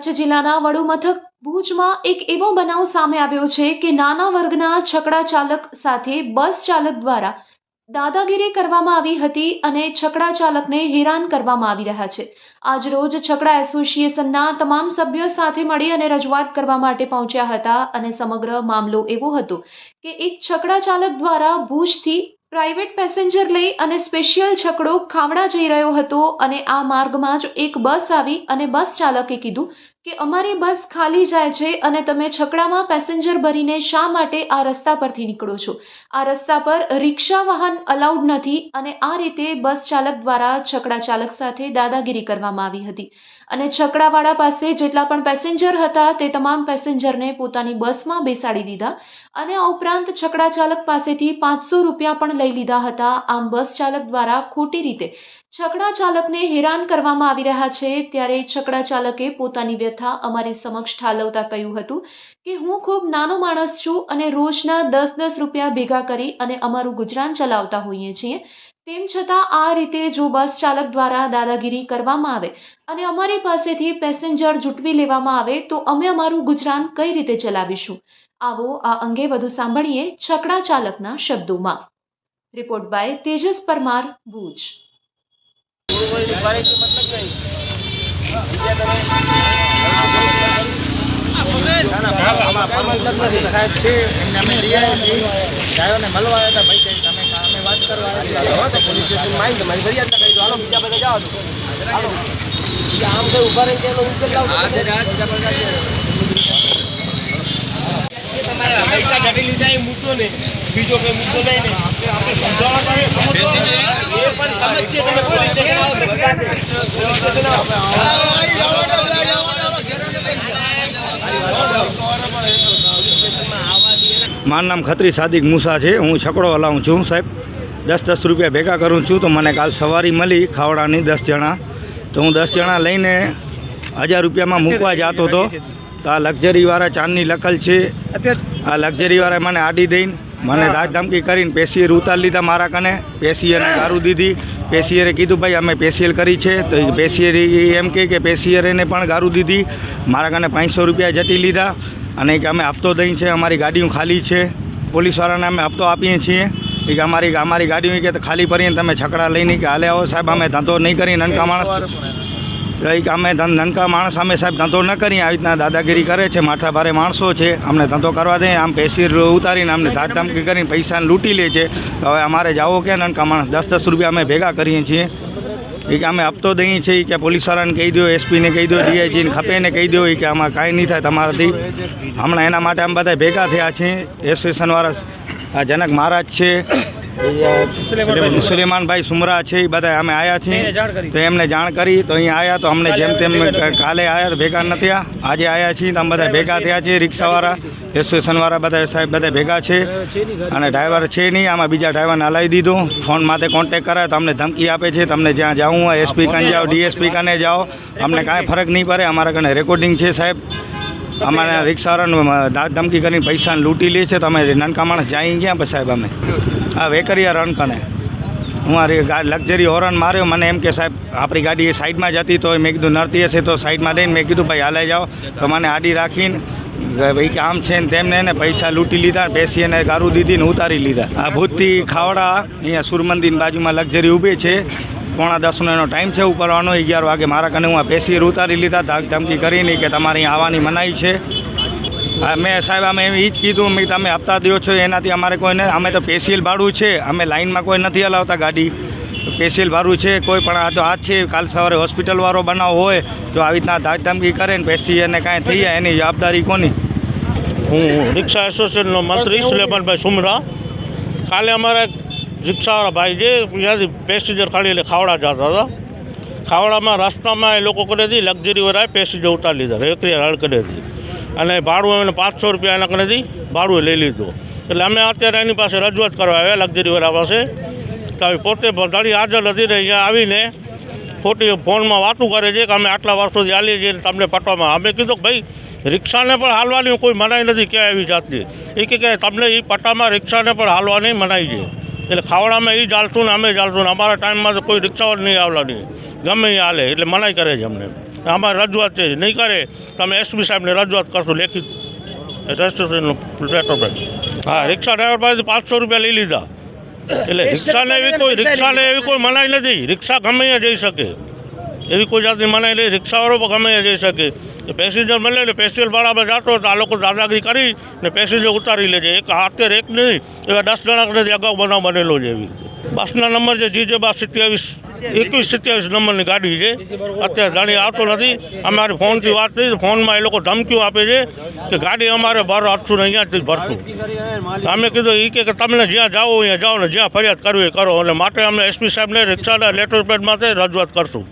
કચ્છ જિલ્લાના વડુ મથક ભુજમાં એક એવો બનાવ સામે આવ્યો છે કે નાના વર્ગના છકડા ચાલક સાથે બસ ચાલક દ્વારા દાદાગીરી કરવામાં આવી હતી અને છકડા ચાલકને હેરાન કરવામાં આવી રહ્યા છે. આજરોજ છકડા એસોસિએશનના તમામ સભ્યો સાથે મળી અને રજૂઆત કરવા માટે પહોંચ્યા હતા અને સમગ્ર મામલો એવો હતો કે એક છકડા ચાલક દ્વારા ભુજથી પ્રાઇવેટ પેસેન્જર લઈ અને સ્પેશિયલ છકડો ખાવડા જઈ રહ્યો હતો અને આ માર્ગમાં જ એક બસ આવી અને બસ ચાલકે કીધું કે અમારી બસ ખાલી જાય છે અને તમે છકડામાં પેસેન્જર ભરીને શા માટે આ રસ્તા પરથી નીકળો છો? આ રસ્તા પર રિક્ષા વાહન અલાઉડ નથી અને આ રીતે બસ ચાલક દ્વારા છકડા ચાલક સાથે દાદાગીરી કરવામાં આવી હતી. અને છકડાવાળા પાસે જેટલા પણ પેસેન્જર હતા તે તમામ પેસેન્જરને પોતાની બસમાં બેસાડી દીધા અને આ ઉપરાંત છકડા ચાલક પાસેથી પાંચસો રૂપિયા પણ લઈ લીધા હતા. આમ બસ ચાલક દ્વારા ખોટી રીતે છકડા ચાલકને હેરાન કરવામાં આવી રહ્યા છે ત્યારે છકડા ચાલકે પોતાની વ્યથા અમારી સમક્ષ ઠાલવતા કહ્યું હતું કે હું ખૂબ નાનો માણસ છું અને રોજના દસ દસ રૂપિયા ભેગા કરી અને અમારું ગુજરાન ચલાવતા હોઈએ છીએ. તેમ છતાં આ રીતે જો બસ ચાલક દ્વારા દાદાગીરી કરવામાં આવે અને અમારી પાસેથી પેસેન્જર જૂટવી લેવામાં આવે તો અમે અમારું ગુજરાન કઈ રીતે ચલાવીશું? આવો આ અંગે વધુ સાંભળીએ છકડા ચાલકના શબ્દોમાં. Report by Tejas Parmar, Bhuj. મળવા આવ્યા હતા વાત કરવા આવ્યા. આમ કઈ ઊભા રહી લાવો પૈસા ઘટી લીધા, એ મુદ્દો નહીં બીજો કઈ મુદ્દો નહીં ને આપણે સમજાવવા એ પણ સમજ છે તમે પોલીસ સ્ટેશન આવો તો બતાશે. પોલીસ સ્ટેશન મારું નામ ખત્રી સાદિક મુસા છે. હું છકડો હલાવું છું સાહેબ. દસ દસ રૂપિયા ભેગા કરું છું તો મને કાલ સવારી મળી ખાવડાની દસ જણા. તો હું દસ જણા લઈને હજાર રૂપિયામાં મૂકવા જતો હતો. તો આ લક્ઝરીવાળા ચાંદની લકલ છે. આ લક્ઝરીવાળા મને આડી દઈને મને ધમકી કરીને પેશિયર ઉતારી લીધા મારા કને. પેશિયરને ગારું દીધી. પેશિયરે કીધું ભાઈ અમે પેશિયર કરી છે. તો એ પેશિયર એમ કહે કે પેશિયરેને પણ ગારું દીધી. મારા કને પાંચસો રૂપિયા જટી લીધા અને કે અમે હપ્તો દઈ છે અમારી ગાડીઓ ખાલી છે. પોલીસવાળાને અમે હપ્તો આપીએ છીએ. એ કે અમારી અમારી ગાડીઓ કે ખાલી પડીને તમે છકડા લઈને કે હાલે આવો સાહેબ અમે ધંધો નહીં કરીને નનકા માણસ. એ કે અમે નનકા માણસ અમે સાહેબ ધંધો ન કરીએ આવી રીતના દાદાગીરી કરે છે માથા ભારે માણસો છે, અમને ધંધો કરવા દે, આમ પેસી ઉતારીને અમને ધાક ધમકી કરીને પૈસાને લૂંટી લે છે. તો હવે અમારે જાવો કે નનકા માણસ? દસ દસ રૂપિયા અમે ભેગા કરીએ છીએ. એ કે અમે હપ્તો દઈએ છીએ કે પોલીસવાળાને કહી દો એસપીને કહી દો ડીઆઈજીને ખપેને કહી દો એ કે આમાં કાંઈ નહીં થાય તમારાથી. હમણાં એના માટે અમે બધા ભેગા થયા છીએ. એસોસિએશનવાળા જનક મહારાજ છે સુલેમાનભાઈ સુમરા છે એ બધા અમે આવ્યા છીએ. તો એમને જાણ કરી તો અહીંયા આવ્યા તો અમને જેમ તેમ કાલે આવ્યા તો ભેગા નથી થયા આજે આવ્યા છીએ તો અમે બધા ભેગા થયા છીએ રિક્ષાવાળા એસોસિએશનવાળા બધા સાહેબ બધા ભેગા છે. અને ડ્રાઈવર છે નહીં આમાં બીજા ડ્રાઈવરને હલાવી દીધું. ફોન માથે કોન્ટેક કરાય તો અમને ધમકી આપે છે તમને જ્યાં જવું હોય એસપી કાને જાઓ ડીએસપી કાને જાઓ અમને કાંઈ ફરક નહીં પડે અમારા કને રેકોર્ડિંગ છે સાહેબ. અમારા રિક્ષાવાળાને ધમકી કરીને પૈસાને લૂંટી લે છે તો અમે નાનકા માણસ જાય ગયા પછી સાહેબ અમે? આ વેકરિયા રન કને હું આ લક્ઝરી હોરન માર્યો, મને એમ કે સાહેબ, આપણી ગાડી સાઈડમાં જતી તો મેં કીધું, નડતી હશે તો સાઈડમાં લઈને. મેં કીધું, ભાઈ, હાલે જાઓ. તો મને આડી રાખીને ભાઈ, કે આમ છે ને તેમને ને પૈસા લૂંટી લીધા બેસી અને ગારું દીધી ને ઉતારી લીધા. આ ભૂતથી ખાવડા અહીંયા સુરમંદિરની બાજુમાં લક્ઝરી ઊભી છે. પોણા દસનો એનો ટાઈમ છે ઉપરવાનો અગિયાર વાગે. મારા કને હું આ પેશિયર ઉતારી લીધા ધાક ધમકી કરીને કે તમારે અહીં આવવાની મનાઈ છે. મેં સાહેબ અમે એમ એ જ કીધું મેં તમે હપ્તા દો છો એનાથી અમારે કોઈને અમે તો પેસીલ ભાડું છે અમે લાઇનમાં કોઈ નથી હલાવતા ગાડી. પેસીલ ભાડું છે કોઈ પણ આ તો આ છે કાલ સવારે હોસ્પિટલવાળો બનાવ હોય તો આવી રીતના ધાક ધમકી કરે ને પેસી અને કાંઈ થઈ જાય એની જવાબદારી કોની? હું રિક્ષા એસોસિએશનનો મંત્રી સુલેમાનભાઈ સુમરા. કાલે અમારા એક રિક્ષાવાળા ભાઈ જે ત્યાંથી પેસેન્જર ખાલી એટલે ખાવડા જતા હતા. ખાવડામાં, રસ્તામાં એ લોકો કરી હતી લક્ઝરી વરાય પેસેન્જર ઉતારી લીધા, રેકરી હાડ કરી હતી અને ભાડું એમને પાંચસો રૂપિયા એના કનેથી ભાડું લઈ લીધું. એટલે અમે અત્યારે એની પાસે રજૂઆત કરવા આવ્યા લક્ઝરી વરા પાસે, કે પોતે ગાડી હાજર હતી ને અહીંયા આવીને ખોટી ફોનમાં વાતું કરે છે કે અમે આટલા વર્ષોથી હાલીએ છીએ તમને પટવામાં. અમે કીધું કે ભાઈ, રિક્ષાને પણ હાલવાની કોઈ મનાઈ નથી ક્યાં એવી જાતની. એ કે તમને એ પટ્ટામાં રિક્ષાને પણ હાલવાની મનાઈ છે. એટલે ખાવડામાં એ ચાલતું ને અમે ચાલતું ને અમારા ટાઈમમાં તો કોઈ રિક્ષાઓ જ નહીં આવલા નહીં. ગમે એ હાલે એટલે મનાઈ કરે છે અમને. અમારે રજૂઆત છે નહીં કરે તો અમે એસપી સાહેબને રજૂઆત કરશું લેખિત રજિસ્ટ્રેશનનું પેટ્રોલ હા રિક્ષા ડ્રાઈવર પાસેથી પાંચસો રૂપિયા લઈ લીધા. એટલે રિક્ષાને એવી કોઈ રિક્ષાને એવી કોઈ મનાઈ નથી. રિક્ષા ગમે જઈ શકે. એવી કોઈ જાતની મનાઈ એટલે રિક્ષાવાળો પણ ગમે જઈ શકે. પેસેન્જર મળે ને પેસેન્જર બરાબર જતો તો આ લોકો દાદાગીરી કરી ને પેસેન્જર ઉતારી લે છે. એક અત્યારે એક નહીં, એવા દસ જણા અગાઉ બનાવ બનેલો છે એવી રીતે. બસના નંબર છે જીજે બસ સત્યાવીસ, એકવીસ, સત્યાવીસ નંબરની ગાડી છે. અત્યારે જાણી આવતો નથી. અમારી ફોનથી વાત થઈ, ફોનમાં એ લોકો ધમકીઓ આપે છે કે ગાડી અમારે ભર આપશું ને અહીંયાથી જ ભરશું. અમે કીધું એ કે તમને જ્યાં જાઓ અહીંયા જાઓ ને જ્યાં ફરિયાદ કરવી કરો. એટલે માટે અમે એસપી સાહેબને રિક્ષાના લેટર પેડમાંથી રજૂઆત કરશું.